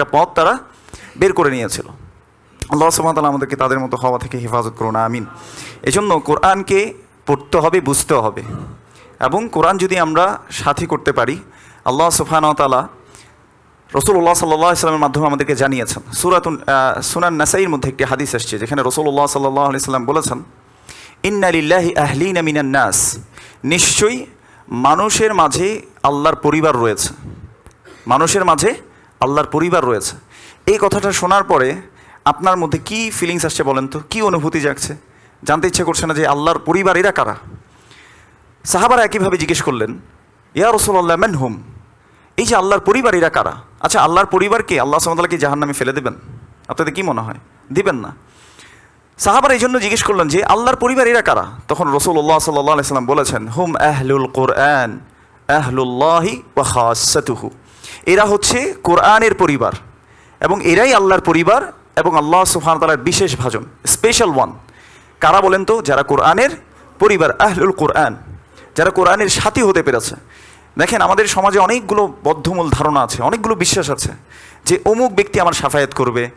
একটা পথ তারা বের করে নিয়েছিল। আল্লাহ সুবহানাহু আমাদেরকে তাদের মতো হওয়া থেকে হেফাজত করুন, আমিন। এজন্য কোরআনকে পড়তে হবে, বুঝতে হবে। এবং কোরআন যদি আমরা সাথী করতে পারি, আল্লাহ সুবহানাহু তাআলা রসুল্লাহ সাল্লাহ ইসলামের মাধ্যমে আমাদেরকে জানিয়েছেন। সুরাতুন সুনান নাসাইর মধ্যে একটি হাদিস আসছে যেখানে রসুল্লাহ সাল্লাহ আলি সাল্লাম বলেছেন ইন্নালিল্লাহি আহলিন মিনান নাস। নিশ্চয়ই মানুষের মাঝে আল্লাহর পরিবার রয়েছে। মানুষের মাঝে আল্লাহর পরিবার রয়েছে। এই কথাটা শোনার পরে আপনার মধ্যে কি ফিলিংস আসছে বলেন তো? কি অনুভূতি জাগছে? জানতে ইচ্ছে করছে না যে আল্লাহর পরিবার এরা কারা? সাহাবারা একইভাবে জিজ্ঞেস করলেন, ইয়া রসুল্লাহ মেন হুম? এই যে আল্লাহর পরিবার এরা কারা? আচ্ছা আল্লাহর পরিবারকে আল্লাহ সামতাল্লাহকে জাহান নামে ফেলে দেবেন? আপনাদের কি মনে হয়? দিবেন না। সাহাবার এই জন্য জিজ্ঞেস করলেন যে, আল্লাহর পরিবার এরা কারা? তখন রসুল্লাহ সাল্লাহ সাল্লাম বলেছেন, হুম আহলুল কোরআন, আহলুল্লাহি ওয়া খাসাতুহু। এরা হচ্ছে কোরআনের পরিবার এবং এরাই আল্লাহর পরিবার এবং আল্লাহ সুবহান তালার বিশেষ ভাজন স্পেশাল ওয়ান কারা বলেন তো? যারা কোরআনের পরিবার, আহলুল কোরআন। যারা কোরআনের সাথী হতে পেরেছে। দেখেন, আমাদের সমাজে অনেকগুলো বদ্ধমূল ধারণা আছে, অনেকগুলো বিশ্বাস আছে যে অমুক ব্যক্তি আমার সাফায়াত করবে,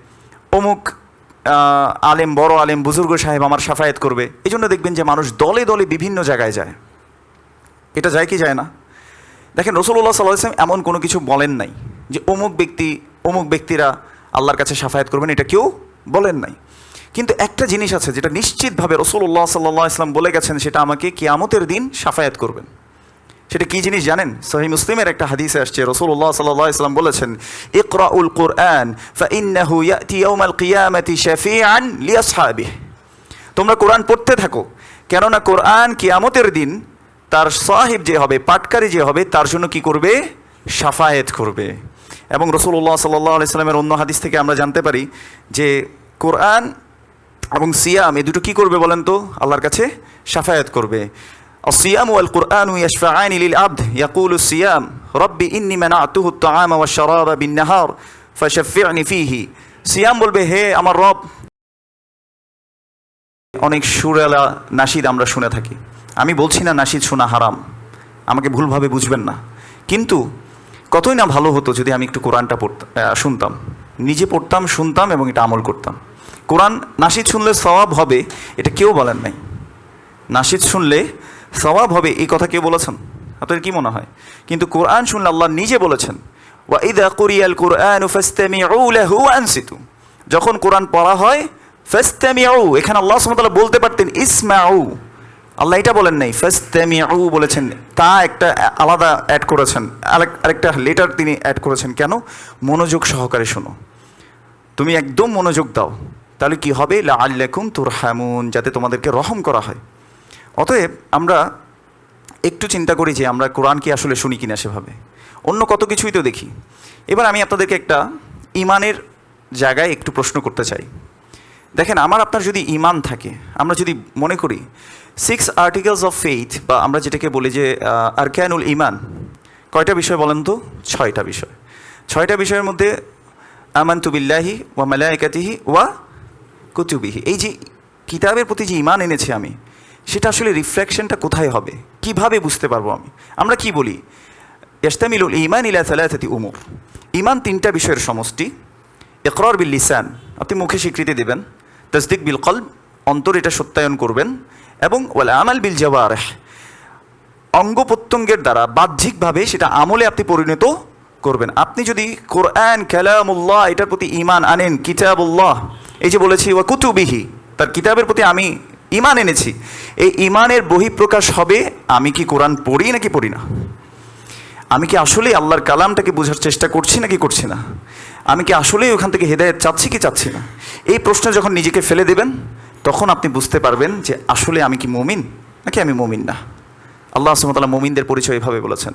অমুক আলেম, বড় আলেম, বুজুর্গ সাহেব আমার সাফায়াত করবে। এই জন্য দেখবেন যে মানুষ দলে দলে বিভিন্ন জায়গায় যায়। এটা যায় কি যায় না? দেখেন রসুল্লাহ সাল্লাহ ইসলাম এমন কোনো কিছু বলেন নাই যে অমুক ব্যক্তি, অমুক ব্যক্তিরা আল্লাহর কাছে সাফায়াত করবেন, এটা কেউ বলেন নাই। কিন্তু একটা জিনিস আছে যেটা নিশ্চিতভাবে রসুল্লাহ সাল্লাহ ইসলাম বলে গেছেন, সেটা আমাকে কিয়ামতের দিন সাফায়াত করবেন। সেটা কি জিনিস জানেন? সহি মুসলিমের একটা হাদিসে আসছে রসুল্লাহ সাল্লাহ ইসলাম বলেছেন, ইকরাউল কোরআন তোমরা কোরআন পড়তে থাকো, কেননা কোরআন কিয়ামতের দিন তার সাহিব যে হবে পাটকারী যে হবে তার জন্য কি করবে সাফায়েত করবে এবং রসুল্লাহ সাল্লাহ আলাইস্লামের অন্য হাদিস থেকে আমরা জানতে পারি যে কোরআন এবং সিয়াম এই দুটো কি করবে বলেন তো আল্লাহর কাছে সাফায়াত করবে الصيام والقرآن يشفعان للعبد يقول الصيام ربي إني منعته الطعام والشراب بالنهار فشفعني فيه সিয়াম বলবে হে আমার রব অনেক সুরেলা নাসিদ আমরা শুনে থাকি আমি বলছি না নাসিদ শোনা হারাম। আমাকে ভুলভাবে বুঝবেন না। কিন্তু কতই না ভালো হতো যদি আমি একটু কোরআনটা পড়তাম শুনতাম। নিজে পড়তাম, শুনতাম এবং এটা আমল করতাম। কোরআন নাসিদ শুনলে সওয়াব হবে, এটা কেউ বলেন নাই। নাসিদ শুনলে সওয়াব হবে, এই কথা কেউ বলেছেন? আপনাদের কি মনে হয়? কিন্তু কোরআন শুনলে আল্লাহ নিজে বলেছেন কোরআন যখন কোরআন পড়া হয়, ফাস্তামিউ, এখানে আল্লাহ সুবহানাহু বলতে পারতেন, ইসমাউ। আল্লাহ এটা বলেন নাই ফাস্তামিউ বলেছেন, তা একটা আলাদা অ্যাড করেছেন, আরেক- আরেকটা লেটার তিনি অ্যাড করেছেন, কেন? মনোযোগ সহকারে শোনো। তুমি একদম মনোযোগ দাও, তাহলে কি হবে? লা আল্লাকুম তুরহামুন, যাতে তোমাদেরকে রহম করা হয়। অতএব আমরা একটু চিন্তা করি যে আমরা কোরআন কি আসলে শুনি কিনা সেভাবে। অন্য কত কিছুই তো দেখি। এবার আমি আপনাদেরকে একটা ইমানের জায়গায় একটু প্রশ্ন করতে চাই। দেখেন, আমার আপনার যদি ইমান থাকে, আমরা যদি মনে করি সিক্স আর্টিকেলস অফ ফেইথ বা আমরা যেটাকে বলি যে আরকানুল ইমান কয়টা বিষয় বলেন তো? ছয়টা বিষয়। ছয়টা বিষয়ের মধ্যে, আমান্তু বিল্লাহি ওয়া মালাইকাতিহি ওয়া কুতুবিহি। এই যে কিতাবের প্রতি যে ইমান এনেছি আমি, সেটা আসলে রিফ্লেকশনটা কোথায় হবে? কীভাবে বুঝতে পারব আমি? আমরা কি বলি? ইস্তামিলুল ইমান ইলা সালাসাতি উমুর। ইমান তিনটা বিষয়ের সমষ্টি। ইকরার বিল লিসান, আপনি মুখে স্বীকৃতি দেবেন। তসদিক বিল কলব, অন্তর এটা সত্যায়ন করবেন, এবং ওয়াল আমাল বিল জওয়ারেহ, অঙ্গ প্রত্যঙ্গের দ্বারা বাহ্যিকভাবে সেটা আমলে আপনি পরিণত করবেন। আপনি যদি কোরআন, কালামুল্লাহ, এটার প্রতি ইমান আনেন, কিতাবুল্লাহ, এই যে বলেছি, ওয়া কুতুবিহি, তার কিতাবের প্রতি আমি ইমান এনেছি, এই ইমানের বহিঃপ্রকাশ হবে, আমি কি কোরআন পড়ি নাকি পড়ি না? আমি কি আসলেই আল্লাহর কালামটাকে বোঝার চেষ্টা করছি নাকি করছি না? আমি কি আসলেই ওখান থেকে হেদায়ত চাচ্ছি কি চাচ্ছি না এই প্রশ্ন যখন নিজেকে ফেলে দেবেন তখন আপনি বুঝতে পারবেন যে আসলে আমি কি মুমিন নাকি আমি মুমিন না আল্লাহ সুমতাল্লাহ মুমিনদের পরিচয় এভাবে বলেছেন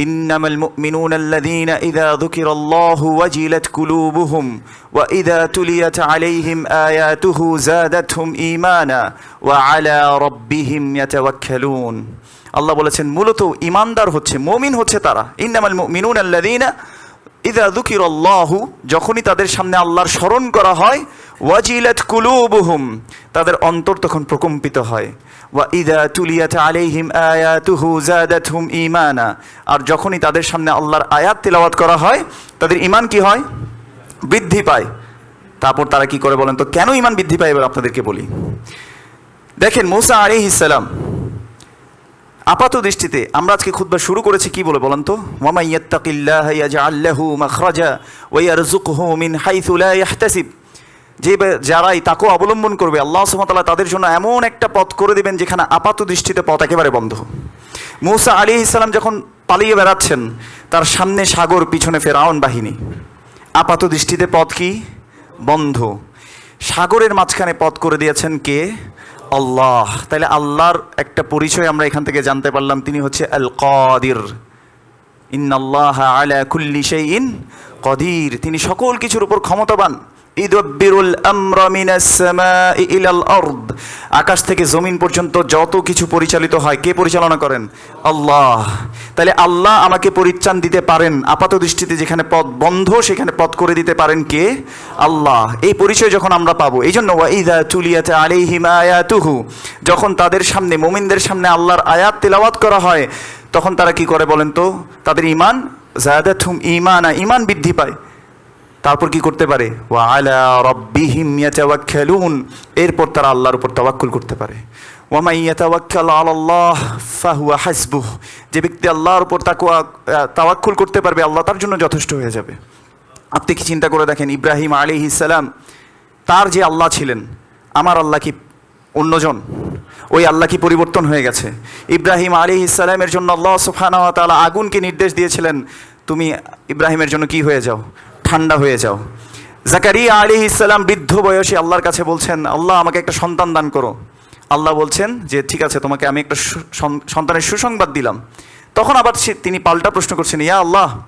إنما المؤمنون الذين إذا ذكر الله وجلت قلوبهم وإذا تليت عليهم آياته زادتهم إيمانا وعلى ربهم يتوكلون আল্লাহ বলেছেন মূলত ইমানদার হচ্ছে মমিন হচ্ছে তারা ইন্নামাল মুমিনুন আল্লাযীনা ইদা যুকির আল্লাহু যখনই তাদের সামনে আল্লাহর স্মরণ করা হয়, ওয়াজিলাত কুলুবুহুম, তাদের অন্তর তখন প্রকম্পিত হয়। ওয়া ইদা তুলিয়াত আলাইহিম আয়াতুহু জাদাতহুম ঈমানা, আর যখনই তাদের সামনে আল্লাহর আয়াত তেলাওয়াত করা হয়, তাদের ঈমান কি হয়? বৃদ্ধি পায়। তারপর তারা কি করে বলেন তো, কেন ইমান বৃদ্ধি পায়, এবার আপনাদেরকে বলি। দেখেন, মৌসা আলী ইসালাম আপাত দৃষ্টিতে আমরা আজকে খুতবা শুরু করেছি কি বলে বলেন তো? ওয়ামা ইয়াত্তাকিল্লাহ ইয়াজআল লাহু মাখরাজা ওয়া ইয়ারযুকহু মিন হাইথু লা যে যারাই তাকে অবলম্বন করবে, আল্লাহ সুবহানাহু তাদের জন্য এমন একটা পথ করে দেবেন যেখানে আপাত দৃষ্টিতে পথ একেবারে বন্ধ। মূসা আলী ইসলাম যখন পালিয়ে বেড়াচ্ছেন, তার সামনে সাগর, পিছনে ফেরাউন বাহিনী। আপাত দৃষ্টিতে পথ কি? বন্ধ। সাগরের মাঝখানে পথ করে দিয়েছেন কে? আল্লাহ। তাহলে আল্লাহর একটা পরিচয় আমরা এখান থেকে জানতে পারলাম, তিনি হচ্ছে আল কাদির ইন্নাল্লাহ আলা কুল্লি ইন কদির। তিনি সকল কিছুর উপর ক্ষমতাবান। আকাশ থেকে জমিন পর্যন্ত যত কিছু পরিচালিত হয়, কে পরিচালনা করেন? আল্লাহ। তাহলে আল্লাহ আমাকে পরিত্রাণ দিতে পারেন, আপাত দৃষ্টিতে যেখানে পথ বন্ধ, সেখানে পথ করে দিতে পারেন কে? আল্লাহ। এই পরিচয় যখন আমরা পাবো এই জন্য আয়াতুহু, যখন তাদের সামনে, মুমিনদের সামনে আল্লাহর আয়াত তেলাওয়াত করা হয়, তখন তারা কি করে বলেন তো? তাদের ইমান জায়াদাতুম ইমানা ইমান বৃদ্ধি পায়। তারপর কি করতে পারে? ওয়া এরপর তারা আল্লাহর উপর তাওয়াক্কুল করতে পারে। ফাহুয়া হাসবুহ। যে ব্যক্তি আল্লাহর উপর তাকওয়া তাওয়াক্কুল করতে পারবে, আল্লাহ তার জন্য যথেষ্ট হয়ে যাবে। আপনি কি চিন্তা করে দেখেন, ইব্রাহিম আলাইহিস সালাম তার যে আল্লাহ ছিলেন, আমার আল্লাহ কি অন্যজন ওই আল্লাহ কি পরিবর্তন হয়ে গেছে? ইব্রাহিম আলী ইসালামের জন্য আল্লাহ সুফানা তালা আগুনকে নির্দেশ দিয়েছিলেন, তুমি ইব্রাহিমের জন্য কি হয়ে যাও? ঠান্ডা হয়ে যাও। জাকারিয়া আলী ইসলাম বৃদ্ধ বয়সে আল্লাহর কাছে বলছেন, আল্লাহ, আমাকে একটা সন্তান দান করো। আল্লাহ বলছেন যে, ঠিক আছে, তোমাকে আমি একটা সন্তানের সুসংবাদ দিলাম। তখন আবার সে- তিনি পাল্টা প্রশ্ন করছেন, ইয়া আল্লাহ,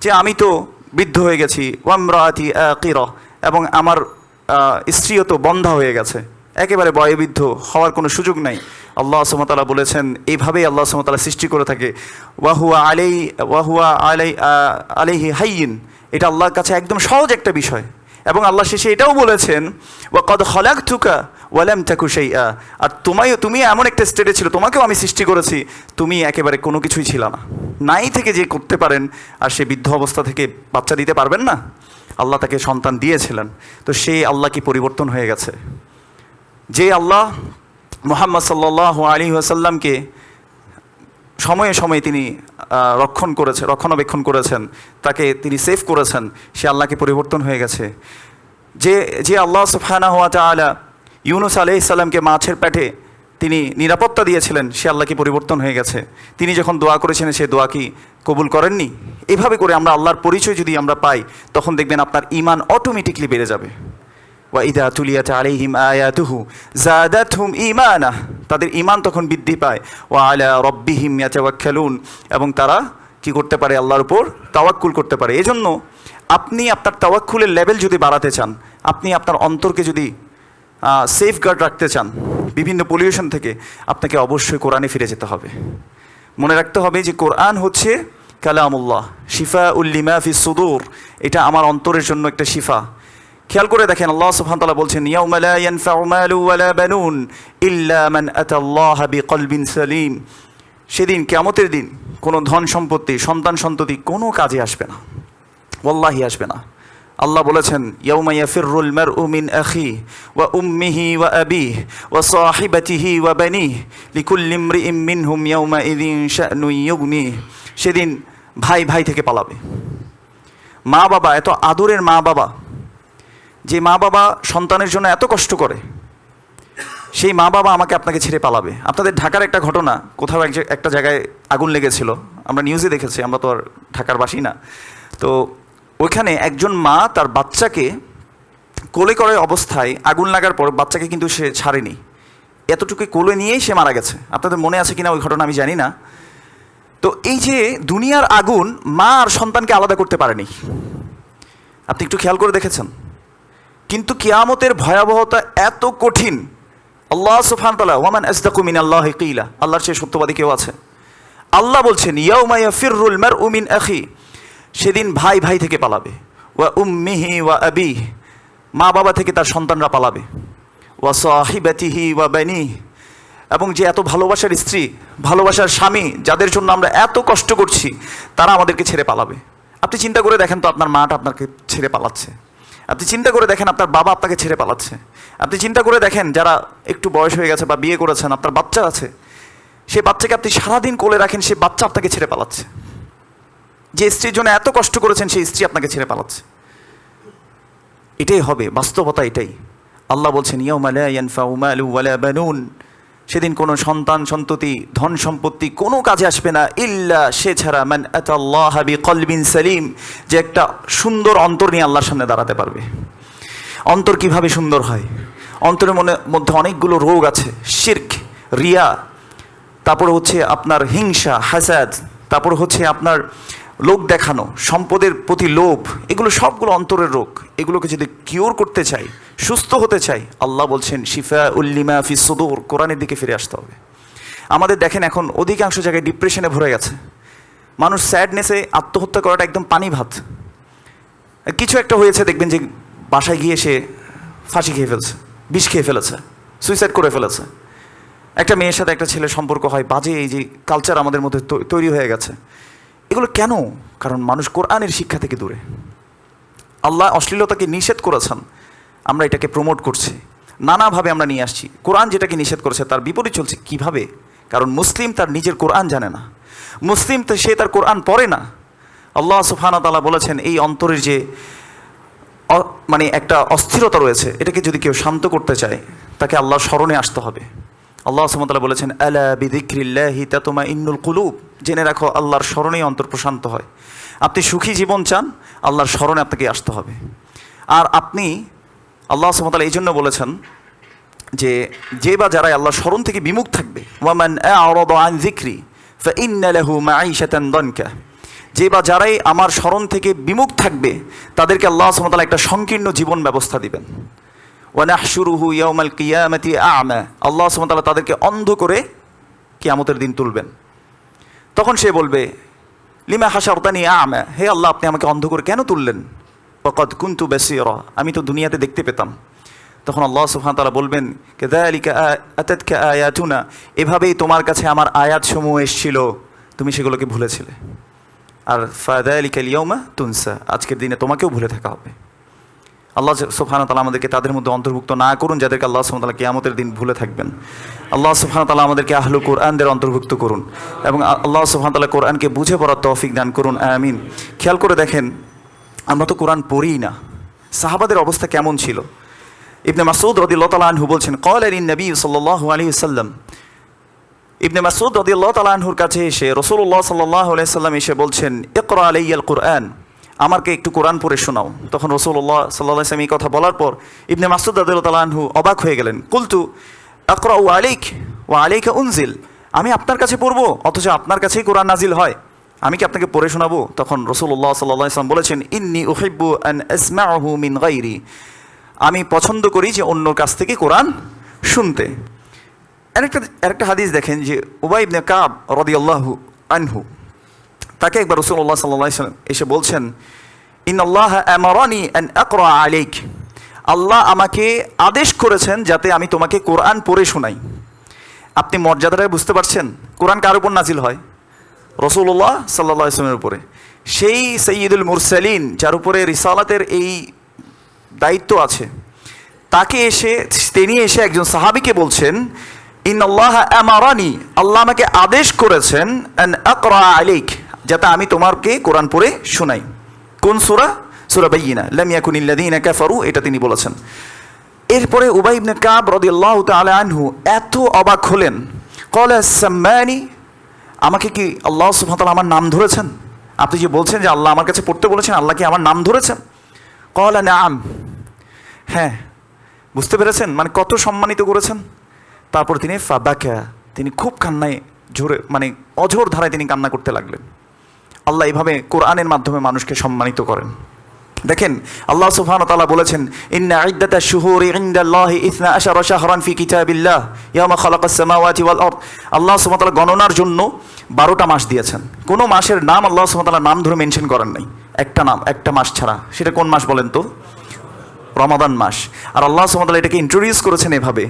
যে আমি তো বৃদ্ধ হয়ে গেছি ওয়ামরাতি কির এবং আমার স্ত্রীও তো বন্ধা হয়ে গেছে। একেবারে বয়োবৃদ্ধ হওয়ার কোনো সুযোগ নাই। আল্লাহ সুমতালা বলেছেন, এইভাবেই আল্লাহ সুমতালা সৃষ্টি করে থাকে। ওয়াহুয়া আলাই ওয়াহুয়া আলাই আলাইহি হাইয়িন। এটা আল্লাহর কাছে একদম সহজ একটা বিষয়। এবং আল্লাহ শেষে এটাও বলেছেন ওয়া কদ খলাক থুকা ওয়ালাম তাকু সেই আর তোমায়, তুমি এমন একটা স্টেটে ছিল, তোমাকেও আমি সৃষ্টি করেছি, তুমি একেবারে কোনো কিছুই ছিল না। নাই থেকে যে করতে পারেন, আর সে বৃদ্ধ অবস্থা থেকে বাচ্চা দিতে পারবেন না? আল্লাহ তাকে সন্তান দিয়েছিলেন। তো সেই আল্লাহ কি পরিবর্তন হয়ে গেছে? যে আল্লাহ মোহাম্মদ সাল্লাহ আলী আসাল্লামকে সময়ে সময়ে তিনি রক্ষণ করেছে, রক্ষণাবেক্ষণ করেছেন, তাকে তিনি সেভ করেছেন, সে আল্লাহকে পরিবর্তন হয়ে গেছে। যে যে আল্লাহ সুফানা হওয়া তালা ইউনুস আলহ ইসাল্লামকে মাছের পেটে তিনি নিরাপত্তা দিয়েছিলেন, সে আল্লাহকে পরিবর্তন হয়ে গেছে। তিনি যখন দোয়া করেছিলেন সে দোয়া কি কবুল করেননি? এভাবে করে আমরা আল্লাহর পরিচয় যদি আমরা পাই, তখন দেখবেন আপনার ইমান অটোমেটিকলি বেড়ে যাবে। ওয়াইদা তুলিয়াত আলাইহিম আয়াতুহু জাদাতহুম ঈমানা তাদের ঈমান তখন বৃদ্ধি পায়। ওয়া আলা রব্বিহিম ইয়াতাওয়াক্কালুন এবং তারা কি করতে পারে? আল্লাহর উপর তাওয়াক্কুল করতে পারে। এজন্য আপনি আপনার তাওয়াক্কুলের লেভেল যদি বাড়াতে চান, আপনি আপনার অন্তরকে যদি সেফ গার্ড রাখতে চান, বিভিন্ন পলিউশন থেকে আপনাকে অবশ্যই কোরআনে ফিরে যেতে হবে। মনে রাখতে হবে যে কোরআন হচ্ছে কালামুল্লাহ শিফা উল্লিমা ফি সুদূর। এটা আমার অন্তরের জন্য একটা শিফা। খেয়াল করে দেখেন, আল্লাহ সুবহান তাআলা বলছেন, ইয়াউমা লা ইয়ানফাউ মালু ওয়ালা বানুন ইল্লা মান আতাল্লাহ বিকলবিন সালিম। সেদিন, কিয়ামতের দিন, কোনো ধন সম্পত্তি, সন্তান সন্ততি কোনো কাজে আসবে না। ওয়াল্লাহি আসবে না। আল্লাহ বলেছেন, ইয়াউমা ইয়াফিরুল মারউ মিন আখি ওয়া উম্মিহি ওয়া আবিহি ওয়া সাহিবাতিহি ওয়া বানিহি লিকুল্লি ইমরিইম মিনহুম ইয়াউমা ইযিন শা'নুন ইউগনি সেদিন ভাই ভাই থেকে পালাবে। মা বাবা এত আদরের মা বাবা যে মা বাবা সন্তানের জন্য এত কষ্ট করে, সেই মা বাবা আমাকে আপনাকে ছেড়ে পালাবে। আপনাদের ঢাকার একটা ঘটনা, কোথাও এক একটা জায়গায় আগুন লেগেছিল। আমরা নিউজে দেখেছি, আমরা তো আর ঢাকার বাসি না। তো ওইখানে একজন মা তার বাচ্চাকে কোলে করে অবস্থায় আগুন লাগার পর বাচ্চাকে কিন্তু সে ছাড়েনি। এতটুকু কোলে নিয়েই সে মারা গেছে। আপনাদের মনে আছে কিনা ওই ঘটনা আমি জানি না। তো এই যে দুনিয়ার আগুন মা আর সন্তানকে আলাদা করতে পারেনি। আপনি একটু খেয়াল করে দেখেছেন? কিন্তু কিয়ামতের ভয়াবহতা এত কঠিন। আল্লাহ সুফান তালা ওয়ামান আসদাকুমিন আল্লাহ কিলা, আল্লাহর সে সত্যবাদী কেউ আছে? আল্লাহ বলছেন ইয়াউমাইয়া ফিররুল মার উমিন আখি, সেদিন ভাই ভাই থেকে পালাবে। ওয়া উম্মিহি ওয়া আবি মা বাবা থেকে তার সন্তানরা পালাবে। ওয়া সাহিবাতিহি ওয়া বানি এবং যে এত ভালোবাসার স্ত্রী, ভালোবাসার স্বামী, যাদের জন্য আমরা এত কষ্ট করছি, তারা আমাদেরকে ছেড়ে পালাবে। আপনি চিন্তা করে দেখেন তো আপনার মাটা আপনাকে ছেড়ে পালাচ্ছে। আপনি চিন্তা করে দেখেন আপনার বাবা আপনাকে ছেড়ে পালাচ্ছে। আপনি চিন্তা করে দেখেন যারা একটু বয়স হয়ে গেছে বা বিয়ে করেছেন, আপনার বাচ্চা আছে সেই বাচ্চাকে আপনি সারাদিন কোলে রাখেন, সে বাচ্চা আপনাকে ছেড়ে পালাচ্ছে। যে স্ত্রীর জন্য এত কষ্ট করেছেন, সেই স্ত্রী আপনাকে ছেড়ে পালাচ্ছে। এটাই হবে, বাস্তবতা এটাই। আল্লাহ বলছেন, ইয়াউমা লা ইয়ানফাউ মালু ওয়ালা বানুন। সেদিন কোনো সন্তান, সন্ততি, ধন সম্পত্তি কোনো কাজে আসবে না, ইল্লা সে ছাড়া মান আতাল্লাহ কলবিন সালিম, যে একটা সুন্দর অন্তর নিয়ে আল্লাহর সামনে দাঁড়াতে পারবে। অন্তর কীভাবে সুন্দর হয়? অন্তরের মনে, মধ্যে অনেকগুলো রোগ আছে, শির্ক, রিয়া, তারপর হচ্ছে আপনার হিংসা, হাসাদ, তারপর হচ্ছে আপনার লোক দেখানো, সম্পদের প্রতি লোভ, এগুলো সবগুলো অন্তরের রোগ। এগুলোকে যদি কিওর করতে চাই, সুস্থ হতে চাই, আল্লাহ বলছেন শিফা উল্লিমা ফি সুদুর কোরআনের দিকে ফিরে আসতে হবে। আমাদের দেখেন এখন অধিকাংশ জায়গায় ডিপ্রেশনে ভরে গেছে। মানুষ স্যাডনেসে আত্মহত্যা করাটা একদম পানি ভাত। কিছু একটা হয়েছে, দেখবেন যে বাসায় গিয়ে সে ফাঁসি খেয়ে ফেলছে, বিষ খেয়ে ফেলেছে সুইসাইড করে ফেলেছে। একটা মেয়ের সাথে একটা ছেলের সম্পর্ক হয়, বাজে এই যে কালচার আমাদের মধ্যে তৈরি হয়ে গেছে। এগুলো কেন? কারণ মানুষ কোরআনের শিক্ষা থেকে দূরে। আল্লাহ অশ্লীলতাকে নিষেধ করেছেন, আমরা এটাকে প্রমোট করছি। নানাভাবে আমরা নিয়ে আসছি। কোরআন যেটাকে নিষেধ করেছে তার বিপরীত চলছে কীভাবে? কারণ মুসলিম তার নিজের কোরআন জানে না। মুসলিম তো সে তার কোরআন পড়ে না। আল্লাহ সুফানা তালা বলেছেন, এই অন্তরের যে মানে একটা অস্থিরতা রয়েছে, এটাকে যদি কেউ শান্ত করতে চায়, তাকে আল্লাহর স্মরণে আসতে হবে। আল্লাহ সুমতাল্লাহ বলেছেন, আলা বিদিক্রিল্লাহি তাতমা ইন্নুল কুলুব। জেনে রাখো, আল্লাহর স্মরণেই অন্তর প্রশান্ত হয়। আপনি সুখী জীবন চান, আল্লাহর স্মরণে আপনাকে আসতে হবে। আর আপনি, আল্লাহ সুমতাল্লাহ এই জন্য বলেছেন যে যে বা যারাই আল্লাহর স্মরণ থেকে বিমুখ থাকবে, ওয়ামান আন যিকরি, ফাইন্না লাহু মাঈশাতান যে বা যারাই আমার স্মরণ থেকে বিমুখ থাকবে, তাদেরকে আল্লাহ ওয়া একটা সংকীর্ণ জীবন ব্যবস্থা দিবেন। ওয়ানাহশুরুহু ইয়াউমাল কিয়ামাতি আ'মা। আল্লাহ সুবহানাহু তাদেরকে অন্ধ করে কিয়ামতের দিন তুলবেন। তখন সে বলবে, লিমা হাসারতানি আ'মা? হে আল্লাহ, আপনি আমাকে অন্ধ করে কেন তুললেন? ওয়াকাদ কুনতু বাসীরা। আমি তো দুনিয়াতে দেখতে পেতাম। তখন আল্লাহ ওয়া তাআলা বলবেন, কাযালিকা আতাতকা আয়াতুনা? এভাবেই তোমার কাছে আমার আয়াত আয়াতসমূহ এসেছিল। তুমি সেগুলোকে ভুলেছিলে। আর ফাদালিকা লিয়াউমা তুনসা। আজকের দিনে তোমাকেও ভুলে থাকা হবে। আল্লাহ সুবহানাহু ওয়া তাআলা আমাদেরকে তাদের মধ্যে অন্তর্ভুক্ত না করুন, যাদেরকে আল্লাহ তাআলা কিয়ামতের দিন ভুলে থাকবেন। আল্লাহ ওয়া তাআলা আমাদেরকে আহলু কোরআনদের অন্তর্ভুক্ত করুন এবং আল্লাহ ওয়া তাআলা কোরআনকে বুঝে পড়ার তৌফিক দান করুন, আমিন। খেয়াল করে দেখেন, আমরা তো কোরআন পড়িই না। সাহাবাদের অবস্থা কেমন ছিল? ইবনে মাসুদ তাআলা আনহু বলছেন, ক্বালা লিন নবী সাল্লাল্লাহু আলাইহি ওয়াসাল্লাম। ইবনে মাসুদ রাদিয়াল্লাহু তাআলা আনহুর কাছে এসে রাসূলুল্লাহ সাল্লাহ আলাইহি সাল্লাম এসে বলছেন, ইকরা আলাইয়াল কুরআন। আমাকে একটু কোরআন পড়ে শোনাও। তখন রাসূলুল্লাহ সাল্লাল্লাহু আলাইহি সাল্লাম এই কথা বলার পর ইবনে মাসুদ আনহু অবাক হয়ে গেলেন। কুলতু, আকরাউ আলাইক ওয়া আলাইকা উনজিল। আমি আপনার কাছে পড়ব, অথচ আপনার কাছেই কোরআন নাজিল হয়। আমি কি আপনাকে পড়ে শোনাবো? তখন রসুল্লাহ সাল্লাহ ইসলাম বলেছেন, ইন্নি উহিব্বু আন আসমাউহু মিন গাইরি আমি পছন্দ করি যে অন্যর কাছ থেকে কোরআন শুনতে। আরেকটা আরেকটা হাদিস দেখেন যে উবাই ইবনে কাব রদিয়াল্লাহু আনহু তাকে একবার রসুল্লাহ সাল্লাহ ইসলাম এসে বলছেন in Allah আমারানি An Akra alike. আল্লাহ আমাকে আদেশ করেছেন যাতে আমি তোমাকে কোরআন পড়ে শোনাই। আপনি মর্যাদাটা বুঝতে পারছেন? কোরআন কার উপর নাজিল হয়? রসুল্লাহ সাল্লাহ ইসলামের উপরে। সেই সৈয়দুল মুরসালিন, যার উপরে রিসালাতের এই দায়িত্ব আছে, তাকে এসে, তিনি এসে একজন সাহাবিকে বলছেন ইন আল্লাহ আমারানি। আল্লাহ আমাকে আদেশ করেছেন, আন আকরা আলাইক। যাতে আমি তোমাকে কোরআন পড়ে শোনাই। কোন সূরা? সূরা বাইয়িনা। লাম ইয়াকুনিল্লাযীনা কাফারু, এটা তিনি বলেছেন। এরপরে উবাই ইবনে কাব রাদিয়াল্লাহু তাআলা আনহু এত অবাক হলেন। ক্বালা সাম্মানি, আমাকে কি আল্লাহ সুবহানাহু আমার নাম ধরেছেন? আপনি যে বলছেন যে আল্লাহ আমার কাছে পড়তে বলেছেন, আল্লাহ কি আমার নাম ধরেছেন? ক্বালা নাআম। হ্যাঁ বুঝতে পেরেছেন? মানে কত সম্মানিত করেছেন? তারপর তিনি ফাবাকা, তিনি খুব কান্নায় জোরে মানে অঝোর ধারায় তিনি কান্না করতে লাগলেন। আল্লাহ এইভাবে কোরআনের মাধ্যমে মানুষকে সম্মানিত করেন। দেখেন, আল্লাহ সুবহানাহু তালা বলেছেন, ইন্না ইদ্দাতা শুহুরি ইসনা আশারা শাহরান ফি কিতাবিল্লাহ ইয়ামা খালাকাস সামাওয়াতি ওয়াল আল্লাহ সুবহানাহু গণনার জন্য 12টা মাস দিয়েছেন। কোনো মাসের নাম আল্লাহ সুবহানাহু নাম ধরে মেনশন করেন নাই। একটা নাম, একটা মাস ছাড়া। সেটা কোন মাস বলেন তো? রমাদান মাস। আর আল্লাহ সুমতাল এটাকে ইন্ট্রোডিউস করেছেন এভাবে।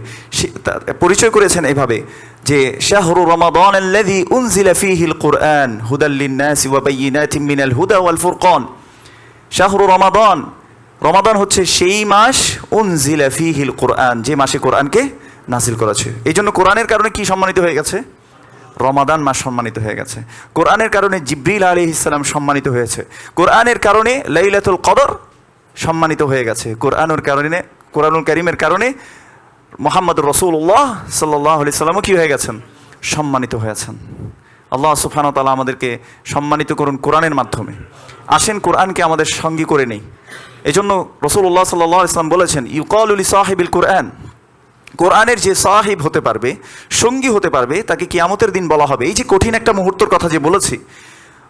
পরিচয় করেছেন এভাবে যে, শাহরু রমাদান আল্লাযী উনজিলা ফীহিল কুরআন হুদাল লিন-নাসি ওয়া বায়িনাতিন মিনাল হুদা ওয়াল ফুরকান। শাহরু রমাদান রমাদান হচ্ছে সেই মাস উনজিলা ফিহিল কোরআন যে মাসে কোরআনকে নাসিল করেছে এই জন্য কোরআনের কারণে কি সম্মানিত হয়ে গেছে? রমাদান মাস সম্মানিত হয়ে গেছে। কোরআনের কারণে জিব্রিল আলী ইসলাম সম্মানিত হয়েছে। কোরআনের কারণে লাইলাতুল কদর সম্মানিত হয়ে গেছে। কোরআনের কারণে, কোরআনুল করিমের কারণে মোহাম্মদ রসুল্লাহ সাল্লাহ আলি সাল্লামও কী হয়ে গেছেন? সম্মানিত হয়েছেন আল্লাহ সুফান তালা আমাদেরকে সম্মানিত করুন কোরআনের মাধ্যমে। আসেন, কোরআনকে আমাদের সঙ্গী করে নেই। এজন্য রসুল্লাহ সাল্লাহ ইসলাম বলেছেন ইউকলুলি সাহেবিল কোরআন। কোরআনের যে সাহিব হতে পারবে, সঙ্গী হতে পারবে, তাকে কিয়ামতের দিন বলা হবে। এই যে কঠিন একটা মুহূর্তের কথা যে বলেছি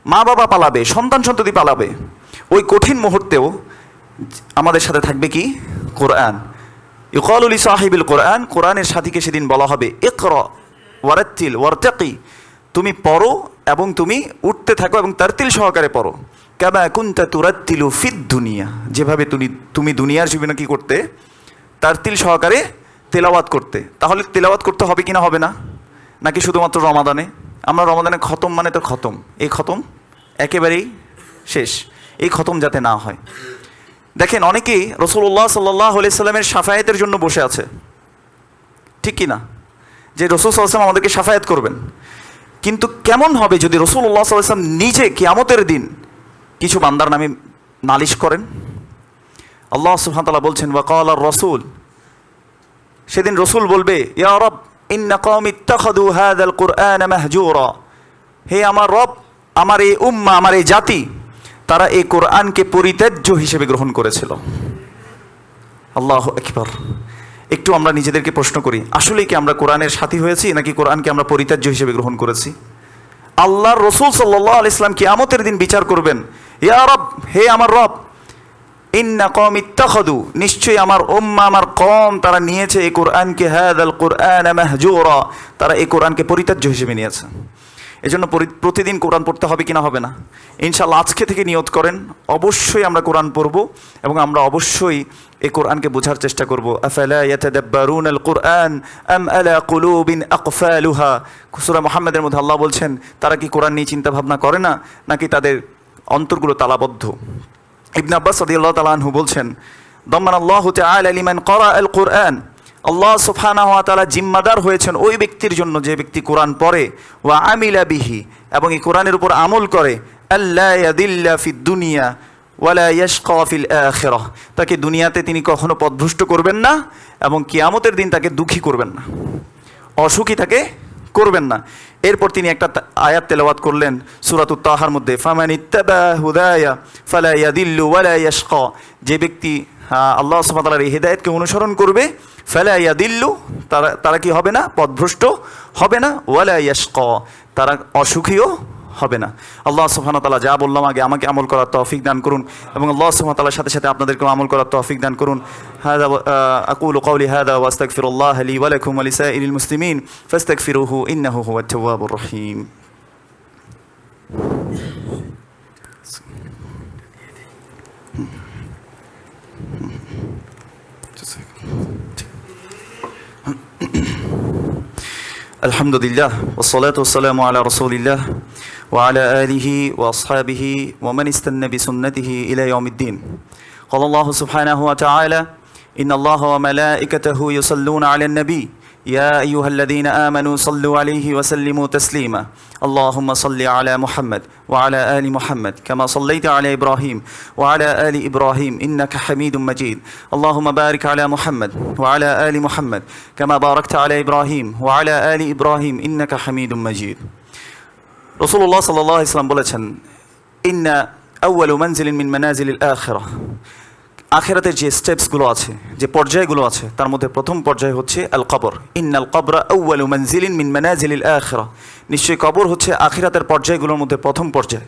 মা বাবা পালাবে সন্তান সন্ততি পালাবে। ওই কঠিন মুহূর্তেও আমাদের সাথে থাকবে কি? কোরআন। ইকলুলি সাহিবিল কোরআন, কোরআনের সাথীকে সেদিন বলা হবে, ইকর, ওয়ারাত্তিল, ওয়ারতাকি। তুমি পড়ো এবং তুমি উঠতে থাকো এবং তারতিল সহকারে পড়ো। কাবা কুন্তা তুরাত্তিলু ফিদ দুনিয়া। যেভাবে তুমি তুমি দুনিয়ার জীবনে কি করতে? তারতিল সহকারে তেলাওয়াত করতে। তাহলে তেলাওয়াত করতে হবে কি না হবে না? নাকি শুধুমাত্র রমাদানে? আমরা রমাদানে খতম মানে তো খতম। এই খতম একেবারেই শেষ। এই খতম যাতে না হয়। দেখেন অনেকেই রসুল্লাহ সাল্লাহ সাল্লামের সাফায়াতের জন্য বসে আছে। ঠিক কি না যে রসুল সাল্লাম আমাদেরকে সাফায়াত করবেন। কিন্তু কেমন হবে যদি রসুল্লাহ সাল্লাম নিজে কিয়ামতের দিন কিছু বান্দার নামে নালিশ করেন? আল্লাহ সুহামতাল্লাহ বলছেন, ওয়াকাল রসুল সেদিন রসুল বলবে, ইয়া রব হে আমার রব, আমার এই উম্মা, আমার এই জাতি তারা এই কোরআনকে পরিত্যাজ্য হিসেবে গ্রহণ করেছিল। আল্লাহ আকবার। একটু আমরা নিজেদেরকে প্রশ্ন করি আসলে কি আমরা কোরআনের সাথী হয়েছি নাকি কোরআনকে আমরা পরিত্যাজ্য হিসেবে গ্রহণ করেছি? আল্লাহর রসুল সাল্লাহ ইসলাম কিয়ামতের দিন বিচার করবেন, ইয়া রব, হে আমার রব, ইন্না কম ইত্তাখাদু, নিশ্চয়ই আমার উম্মা, আমার কম তারা নিয়েছে এই কোরআনকে হ্যাদ আল কোরআন তারা এই কোরআনকে পরিত্যাজ্য হিসেবে নিয়েছে। এজন্য প্রতিদিন কোরআন পড়তে হবে কিনা হবে না। ইনশাল্লাহ আজকে থেকে নিয়ত করেন, অবশ্যই আমরা কোরআন পড়ব এবং আমরা অবশ্যই এই কোরআনকে বোঝার চেষ্টা করব। আফালা ইয়াতাদাব্বারুন আল কোরআন আম আলা কুলুবিন আকফালুহা? সূরা মুহাম্মাদের মধ্যে আল্লাহ বলছেন, তারা কি কোরআন নিয়ে চিন্তা ভাবনা করে না, নাকি তাদের অন্তরগুলো তালাবদ্ধ? ইবনে আব্বাস রাদিয়াল্লাহু তাআলা আনহু বলছেন দম্মান আল্লাহু তাআলা লিমান ক্বারা আল কোরআন আল্লাহ তাআলা জিম্মাদার হয়েছেন ওই ব্যক্তির জন্য যে ব্যক্তি কোরআন পড়ে, ওয়া আমিলা বিহি এবং এই কোরআনের উপর আমল করে, আল্লা ইয়াদিল্লা ফিদ দুনিয়া ওয়ালা তাকে দুনিয়াতে তিনি কখনো পথভ্রষ্ট করবেন না এবং কিয়ামতের দিন তাকে দুঃখী করবেন না। অসুখী তাকে করবেন না। এরপর তিনি একটা আয়াত তেলাওয়াত করলেন সুরাতুত তাহার মধ্যে ফামান ইত্তাবা হুদায়া ফালা ইয়াদিল্লু ওয়ালা ইয়াশকা। যে ব্যক্তি আল্লাহ সুবহানাহু ওয়া তাআলার এই হেদায়েতকে অনুসরণ করবে ফালা ইয়াদিল্লু তারা তারা কি হবে না পথভ্রষ্ট হবে না ওয়ালা ইয়াশকা তারা অসুখীও হবে না আল্লাহ সুবহানাহু ওয়া তাআলা যা বললাম আগে আমাকে আমল করার তৌফিক দান করুন এবং আল্লাহ সুবহানাহু ওয়া তাআলার সাথে সাথে আপনাদেরকেও আমল করার তৌফিক দান করুন هذا و- آه، أقول قولي هذا وأستغفر الله لي ولكم ولسائر المسلمين فاستغفروه إنه هو التواب الرحيم الحمد لله والصلاة والسلام على رسول الله وعلى آله وأصحابه ومن استنى بسنته إلى يوم الدين قال الله سبحانه وتعالى إن الله وملائكته يصلون على النبي يا أيها الذين آمنوا صلوا عليه وسلموا تسليما اللهم صل على محمد وعلى آل محمد كما صليت على إبراهيم وعلى آل إبراهيم إنك حميد مجيد اللهم بارك على محمد وعلى آل محمد كما باركت على إبراهيم وعلى آل إبراهيم إنك حميد مجيد রসুল্লাহ সাল্লাহ ইসলাম বলেছেন ইন্না আউ্বালু মঞ্জিলিন মিন মানাজিলিল আখিরা আখেরাতের যে স্টেপসগুলো আছে, যে পর্যায়গুলো আছে, তার মধ্যে প্রথম পর্যায় হচ্ছে আল কবর ইন্নাল কবরা আউ্বালু মঞ্জিলিন মিন মানাজিলিল আখিরা। নিশ্চয়ই কবর হচ্ছে আখিরাতের পর্যায়গুলোর মধ্যে প্রথম পর্যায়।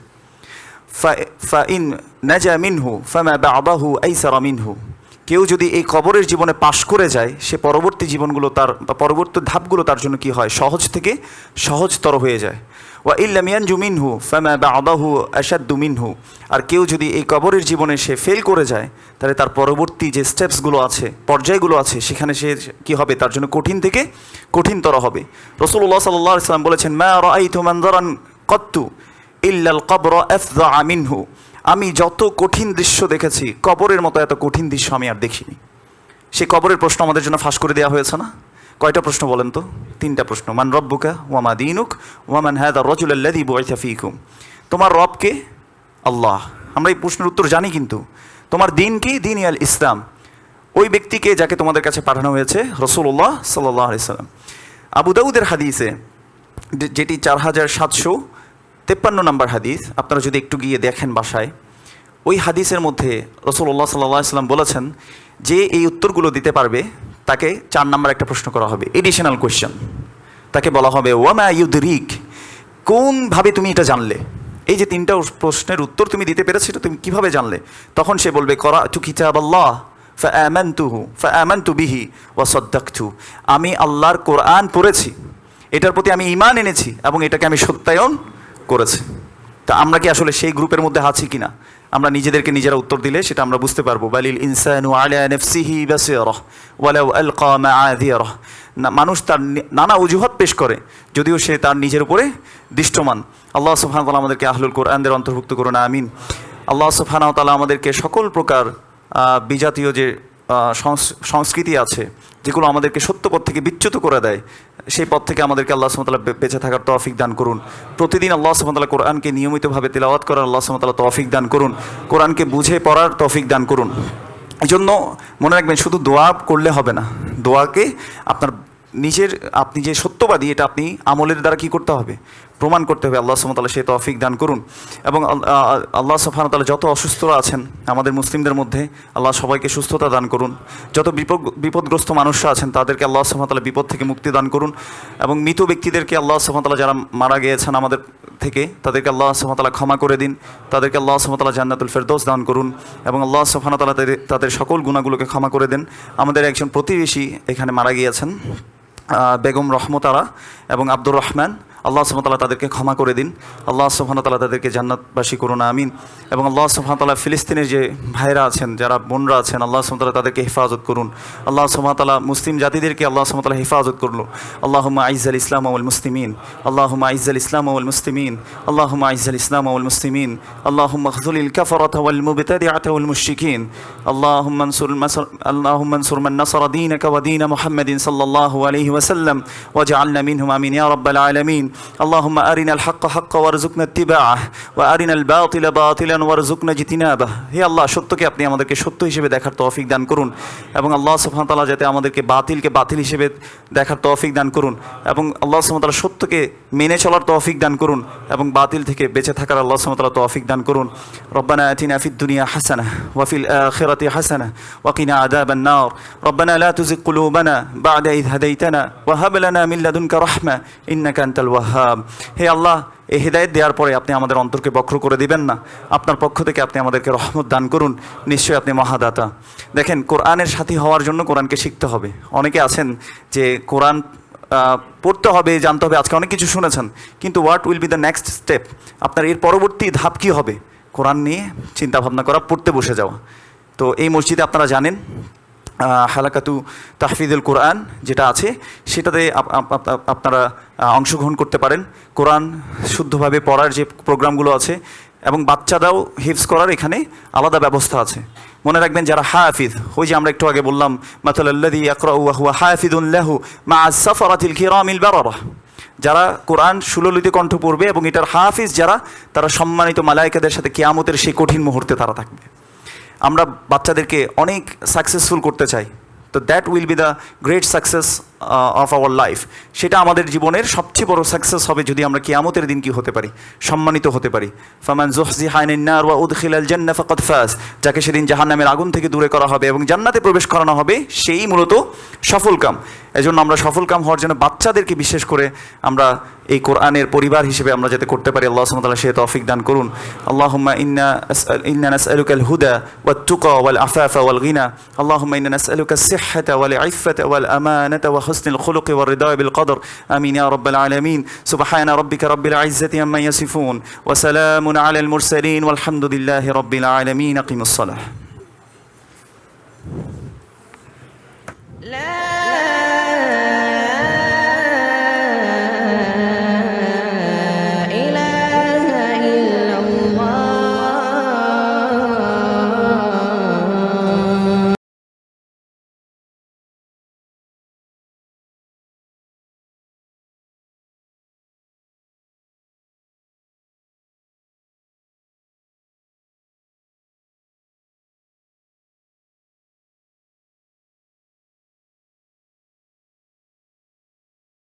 ফা- ফাইন নাজা মিনহু, ফামা বাদাহু আইসারা মিনহু। কেউ যদি এই কবরের জীবনে পাশ করে যায়, সে পরবর্তী জীবনগুলো তার বা পরবর্তী ধাপগুলো তার জন্য কি হয়? সহজ থেকে সহজতর হয়ে যায়। ওয়া ইল্লামিয়ানজু মিনহু ফামা বাদাহু আসাদ্দু মিনহু আর কেউ যদি এই কবরের জীবনে সে ফেল করে যায়, তাহলে তার পরবর্তী যে স্টেপসগুলো আছে, পর্যায়গুলো আছে, সেখানে সে কি হবে? তার জন্য কঠিন থেকে কঠিনতর হবে। রসুল্লাহ সাল্লাহ ইসলাম বলেছেন, মা রাআইতু মানজারান কত্তু ইল্লাল কবর আফযা মিনহু। আমি যত কঠিন দৃশ্য দেখেছি, কবরের মতো এত কঠিন দৃশ্য আমি আর দেখিনি। সে কবরের প্রশ্ন আমাদের জন্য ফাঁস করে দেওয়া হয়েছে না? কয়টা প্রশ্ন বলেন তো? তিনটা প্রশ্ন। মান রব্বুকা ওয়ামা দিনুক ওয়ামান হ্যাদা রজুল্লাদি বয়সা ফিকুম। তোমার রবকে আল্লাহ। আমরা এই প্রশ্নের উত্তর জানি কিন্তু। তোমার দিন কি? দিন আল ইসলাম। ওই ব্যক্তিকে যাকে তোমাদের কাছে পাঠানো হয়েছে? রসুল্লাহ সাল্লাহ আলিয়াল্লাম আবু দাউদের হাদিসে যেটি চার হাজার সাতশো তেপ্পান্ন নম্বর হাদিস, আপনারা যদি একটু গিয়ে দেখেন বাসায়, ওই হাদিসের মধ্যে রসুল্লাহ সাল্লাম বলেছেন যে এই উত্তরগুলো দিতে পারবে তাকে চার নম্বর একটা প্রশ্ন করা হবে এডিশনাল কোয়েশ্চেন তাকে বলা হবে, ওয়ামা ইউদরিক, কোনভাবে তুমি এটা জানলে? এই যে তিনটা প্রশ্নের উত্তর তুমি দিতে পেরেছ, এটা তুমি কীভাবে জানলে? তখন সে বলবে করা তু কিতাব আল্লাহ ফাআমানতুহু, ফাআমানতু বিহি, ওয়া সাদ্দাকতু। আমি আল্লাহর কোরআন পড়েছি, এটার প্রতি আমি ঈমান এনেছি এবং এটাকে আমি সত্যায়ন করেছি। তা আমরা কি আসলে সেই গ্রুপের মধ্যে আছি কিনা? আমরা নিজেদেরকে নিজেরা উত্তর দিলে সেটা আমরা বুঝতে পারব। বালিল ইনসানু আলা নাফসিহি বাসিরা ওয়ালাউ আলকা মাআযিরা না, মানুষ তার নানা অজুহাত পেশ করে, যদিও সে তার নিজের উপরে দৃষ্টমান। আল্লাহ ওয়া তাআলা আমাদেরকে আহলুল কোরআনদের অন্তর্ভুক্ত করুন, আমিন। আল্লাহ সুবহানাহু তাআলা আমাদেরকে সকল প্রকার বিজাতীয় যে সংস- সংস্কৃতি আছে, যেগুলো আমাদেরকে সত্য পথ থেকে বিচ্যুত করে দেয় সেই পথ থেকে আমাদেরকে আল্লাহ সুমতাল্লাহ বেঁচে থাকার তৌফিক দান করুন। প্রতিদিন আল্লাহ সুমতাল্লাহ কোরআনকে নিয়মিতভাবে তেলাওয়াত করার আল্লাহ সুমতাল্লাহ তৌফিক দান করুন। কোরআনকে বুঝে পড়ার তৌফিক দান করুন। এই জন্য মনে রাখবেন, শুধু দোয়া করলে হবে না। দোয়াকে আপনার নিজের, আপনি যে সত্যবাদী, এটা আপনি আমলের দ্বারা কি করতে হবে? প্রমাণ করতে হবে, আল্লাহ সুমতাল্লাহ সেই তৌফিক দান করুন। এবং আল্লাহ সুবহানাহু যত অসুস্থরা আছেন, আমাদের মুসলিমদের মধ্যে আল্লাহ সবাইকে সুস্থতা দান করুন। যত বিপদ, বিপদগ্রস্ত মানুষরা আছেন, তাদেরকে আল্লাহ সুবহানাহু বিপদ থেকে মুক্তি দান করুন। এবং মৃত ব্যক্তিদেরকে আল্লাহ সুবহানাহু যারা মারা গিয়েছেন আমাদের থেকে, তাদেরকে আল্লাহ সুবহানাহু ক্ষমা করে দিন। তাদেরকে আল্লাহ সুবহানাহু জান্নাতুল ফেরদোস দান করুন। এবং আল্লাহ সুবহানাহু তাদের তাদের সকল গুণাগুলোকে ক্ষমা করে দেন। আমাদের একজন প্রতিবেশী এখানে মারা গিয়েছেন বেগম রহমতারা এবং আব্দুর রহমান। আল্লাহ সুবহানাহু তাদেরকে ক্ষমা করে দিন আল্লাহ সুবহানাহু তাদেরকে জান্নাতবাসী করুন আমিন এবং আল্লাহ সুবহানাহু ফিলিস্তিনের যে ভাইরা আছেন যারা বোনরা আছেন আল্লাহ সুবহানাহু তাদেরকে হেফাজত করুন আল্লাহ সুবহানাহু মুসলিম জাতিদেরকে আল্লাহ সুবহানাহু হেফাজত করুন আল্লাহুম্মা আইজ্জাল ইসলাম ওয়াল মুসলিমিন আল্লাহুম্মা আইজ্জাল ইসলাম ওয়াল মুসলিমিন আল্লাহুম্মা আইজ্জাল ইসলাম ওয়াল মুসলিমিন আল্লাহুম্মা খযুলিল কাফারাতা ওয়াল মুবতাদিআতা ওয়াল মুশরিকিন আল্লাহুম্মা আনসুর المسر اللهم انصر من نصر دينك ودين محمد صلى الله عليه وسلم واجعلنا منهم امين يا رب العالمين اللهم ارنا الحق حقا وارزقنا اتباعه وارنا الباطل باطلا وارزقنا اجتنابه হে আল্লাহ সত্যকে আপনি আমাদেরকে সত্য হিসেবে দেখার তৌফিক দান করুন এবং আল্লাহ সুবহানাহু তাআলা যাতে আমাদেরকে বাতিলকে বাতিল হিসেবে দেখার তৌফিক দান করুন এবং আল্লাহ সুবহানাহু তাআলা সত্যকে মেনে চলার তৌফিক দান করুন এবং বাতিল থেকে বেঁচে থাকার আল্লাহ সুমতলা তৌফিক দান করুন। রব্বানা আতিনা ফিদ দুনিয়া হাসানা ওয়াফিল আখিরাতি হাসানা ওয়াকিনা আযাবান নার। রব্বানা লা তুযিগ কুলুবানা বা'দা ইয হাদাইতানা ওয়া হাব লানা মিন লাদুনকা রাহমা ইন্নাকা আনতাল ওয়াহাব। হে আল্লাহ, এই হেদায়ত দেওয়ার পরে আপনি আমাদের অন্তরকে বক্র করে দিবেন না। আপনার পক্ষ থেকে আপনি আমাদেরকে রহমত দান করুন। নিশ্চয়ই আপনি মহাদাতা। দেখেন, কোরআনের সাথী হওয়ার জন্য কোরআনকে শিখতে হবে। অনেকে আছেন যে কোরআন পড়তে হবে, জানতে হবে, আজকে অনেক কিছু শুনেছেন, কিন্তু what will be the next step আপনার এর পরবর্তী ধাপ কী হবে? কোরআন নিয়ে চিন্তা ভাবনা করা, পড়তে বসে যাওয়া। তো এই মসজিদে আপনারা জানেন হালাকাতু তাহফিদুল কোরআন যেটা আছে, সেটাতে আপ- আপ- আপ- আপনারা অংশগ্রহণ করতে পারেন। কোরআন শুদ্ধভাবে পড়ার যে প্রোগ্রামগুলো আছে এবং বাচ্চারাও হিফজ করার এখানে আলাদা ব্যবস্থা আছে। মনে রাখবেন যারা হাফিজ, ওই যে আমরা একটু আগে বললাম মাতাল্লাদি আকরাউ হুয়া হাফিদুল্লাহু মা সাফারাতিল কিরামিল বারারা। যারা কোরআন সুললিত কণ্ঠ পড়বে এবং এটার হাফিজ যারা, তারা সম্মানিত মালাইকাদের সাথে কেয়ামতের সেই কঠিন মুহূর্তে তারা থাকবে। আমরা বাচ্চাদেরকে অনেক সাকসেসফুল করতে চাই। তো that will be the great success of our life সেটা আমাদের জীবনের সবচেয়ে বড় সাকসেস হবে যদি আমরা কিয়ামতের দিন কি হতে পারি, সম্মানিত হতে পারি। ফামান জোহজি হাইনার ওয়া উদখিলাল জান্না ফাকাত ফাস যাকে সেদিন জাহান্নামের আগুন থেকে দূরে করা হবে এবং জান্নাতে প্রবেশ করানো হবে, সেই মূলত সফল কাম। এজন্য আমরা সফল কাম হওয়ার জন্য বাচ্চাদেরকে বিশেষ করে আমরা এই কোরআনের পরিবার হিসেবে আমরা যাতে করতে পারি, আল্লাহ সুমতাল্লাহ সে তৌফিক দান করুন। আল্লাহ ইন্না ইন্না নাসআলুকাল হুদা ওয়াত তুকা ওয়াল আফাফা ওয়াল গিনা। আল্লাহ ইন্না নাসআলুকা সিহহাতা ওয়াল ইফফাতা ওয়াল আমানাতা ওয়া حسن الخلق والرضا بالقدر. آمين يا رب العالمين. سبحان ربك رب العزة عما يصفون وسلام على المرسلين والحمد لله رب العالمين. أقم الصلاة. Thank you.